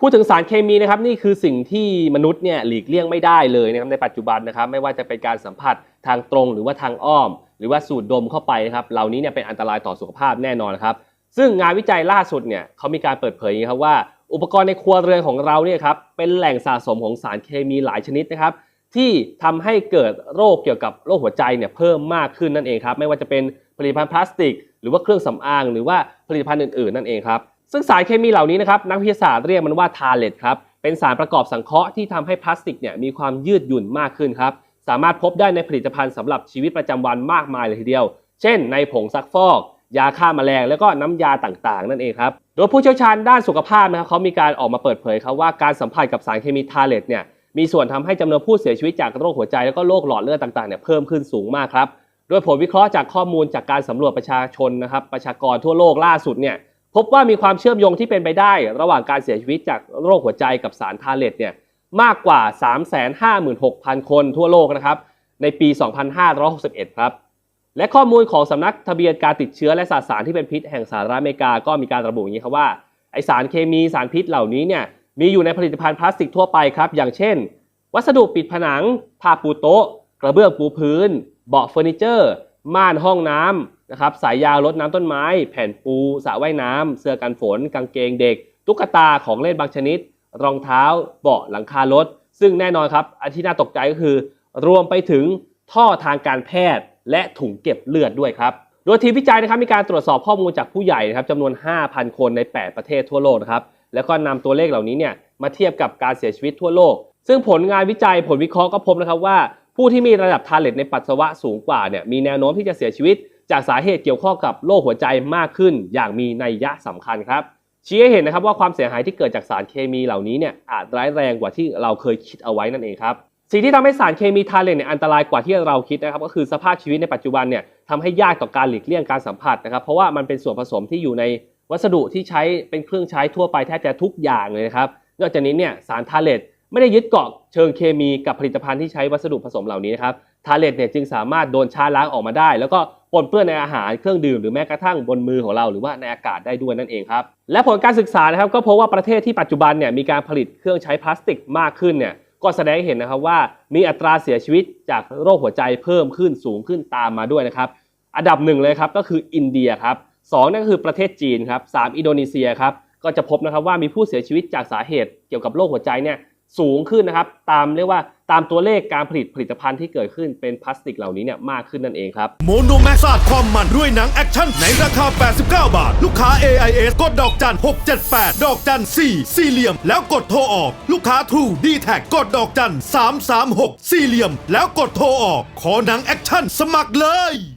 พูดถึงสารเคมีนะครับนี่คือสิ่งที่มนุษย์เนี่ยหลีกเลี่ยงไม่ได้เลยนะครับในปัจจุบันนะครับ ไม่ว่าจะเป็นการสัมผัสทางตรงหรือว่าทางอ้อม หรือว่าสูดดมเข้าไปนะครับเหล่านี้เนี่ยเป็นอันตรายต่อสุขภาพแน่นอนครับ ซึ่งงานวิจัยล่าสุดเนี่ยเขามีการเปิดเผยครับว่า อุปกรณ์ในครัวเรือนของเราเนี่ยครับเป็นแหล่งสะสมของสารเคมีหลายชนิดนะครับ ที่ทำให้เกิดโรคเกี่ยวกับโรคหัวใจเนี่ยเพิ่มมากขึ้นนั่นเองครับไม่ว่าจะเป็นผลิตภัณฑ์พลาสติก หรือว่าเครื่องสำอาง หรือว่าผลิตภัณฑ์อื่นๆนั่นเองครับ ซึ่งสารเคมีเหล่านี้นะครับนักวิทยาศาสตร์เรียกมันว่าทาเลตครับเป็นสารประกอบสังเคราะห์ที่ทำให้พลาสติกเนี่ยมีความยืดหยุ่นมากขึ้นครับสามารถพบได้ในผลิตภัณฑ์สำหรับชีวิตประจำวันมากมายเลยทีเดียว เช่น ในผงซักฟอก ยาฆ่าแมลง แล้วก็น้ำยาต่างๆ นั่นเองครับโดยผู้เชี่ยวชาญด้านสุขภาพนะครับเขามีการออกมาเปิดเผยครับว่าการสัมผัสกับสารเคมีทาเลตเนี่ยมีส่วนทำให้จำนวนผู้เสียชีวิตจากโรคหัวใจแล้วก็โรคหลอดเลือดต่างๆเนี่ยเพิ่มขึ้นสูงมากครับโดยผลวิเคราะห์จากข้อมูลจากการสำรวจประชาชนนะครับประชากรทั่วโลกล่าสุดเนี่ย พบว่ามีความเชื่อมโยงที่เป็นไปได้ ระหว่างการเสียชีวิตจากโรคหัวใจกับสารทาเลตเนี่ยมากกว่า 356,000 คนทั่วโลกนะครับในปี 2561 ครับ และข้อมูลของสำนักทะเบียนการติดเชื้อและสสารที่เป็นพิษแห่งสหรัฐอเมริกาก็มีการระบุอย่างนี้ครับว่าไอสารเคมีสารพิษเหล่านี้เนี่ยมีอยู่ในผลิตภัณฑ์พลาสติกทั่วไปครับ อย่างเช่น วัสดุปิดผนังผ้าปูโต๊ะ กระเบื้องปูพื้น เบาะเฟอร์นิเจอร์ ม่านห้องน้ำนะครับสายยางรดน้ำต้นไม้ แผ่นปูสระว่ายน้ำเสื้อกันฝน กางเกงเด็ก ตุ๊กตาของเล่นบางชนิด รองเท้า เบาะหลังคารถ ซึ่งแน่นอนครับอันที่น่าตกใจก็คือ รวมไปถึงท่อทางการแพทย์ และถุงเก็บเลือดด้วยครับโดยทีมวิจัยนะครับมีการตรวจสอบข้อมูลจากผู้ใหญ่นะครับจำนวน 5,000 คนใน 8 ประเทศทั่วโลกนะครับแล้วก็นำตัวเลขเหล่านี้เนี่ยมาเทียบกับการเสียชีวิตทั่วโลก ซึ่งผลงานวิจัยผลวิเคราะห์ก็พบนะครับว่า ผู้ที่มีระดับทาร์เลตในปัสสาวะสูงกว่าเนี่ยมีแนวโน้มที่จะเสียชีวิต จากสาเหตุเกี่ยวข้องกับโรคหัวใจมากขึ้น อย่างมีนัยยะสำคัญครับชี้ให้เห็นนะครับว่าความเสียหายที่เกิดจากสารเคมีเหล่านี้เนี่ยอาจร้ายแรงกว่าที่เราเคยคิดเอาไว้นั่นเองครับสิ่งที่ทำให้สารเคมีทาเลนเนี่ยอันตรายกว่าที่เราคิดนะครับก็คือสภาพชีวิตในปัจจุบันเนี่ยทำให้ยากต่อการหลีกเลี่ยงการสัมผัสนะครับเพราะว่ามันเป็นส่วนผสมที่อยู่ในวัสดุที่ใช้เป็นเครื่องใช้ทั่วไปแทบจะทุกอย่างเลยนะครับนอกจากนี้เนี่ยสารทาเลต ไม่ได้ยึดเกาะเชิงเคมีกับผลิตภัณฑ์ที่ใช้วัสดุผสมเหล่านี้นะครับทาเลตเนี่ยจึงสามารถโดนชาล้างออกมาได้ แล้วก็ปนเปื้อนในอาหารเครื่องดื่มหรือแม้กระทั่งบนมือของเราหรือว่าในอากาศได้ด้วยนั่นเองครับและผลการศึกษานะครับก็พบว่าประเทศที่ปัจจุบันเนี่ยมีการผลิตเครื่องใช้พลาสติกมากขึ้นเนี่ยก็แสดงให้เห็นนะครับว่ามีอัตราเสียชีวิตจากโรคหัวใจเพิ่มขึ้นสูงขึ้นตามมาด้วยนะครับอันดับหนึ่งเลยครับก็คืออินเดียครับสองนั่นก็คือประเทศจีนครับสามอินโดนีเซียครับก็จะพบนะครับว่ามีผู้เสียชีวิตจากสาเหตุเกี่ยวกับโรคหัวใจเนี่ย สูงขึ้นนะครับ ตามเรียกว่าตามตัวเลขการผลิตผลิตภัณฑ์ที่เกิดขึ้นเป็นพลาสติกเหล่านี้เนี่ยมากขึ้นนั่นเองครับ โมโนแม็กซ์าดความมันด้วยหนังแอคชั่นในราคา 89 บาท ลูกค้า AIS กดดอกจัน 678 ดอกจัน 4 สี่เหลี่ยม แล้วกดโทรออก ลูกค้า True d t แทกดดอกจัน 336 สี่เหลี่ยม แล้วกดโทรออก ขอหนังแอคชั่นสมัครเลย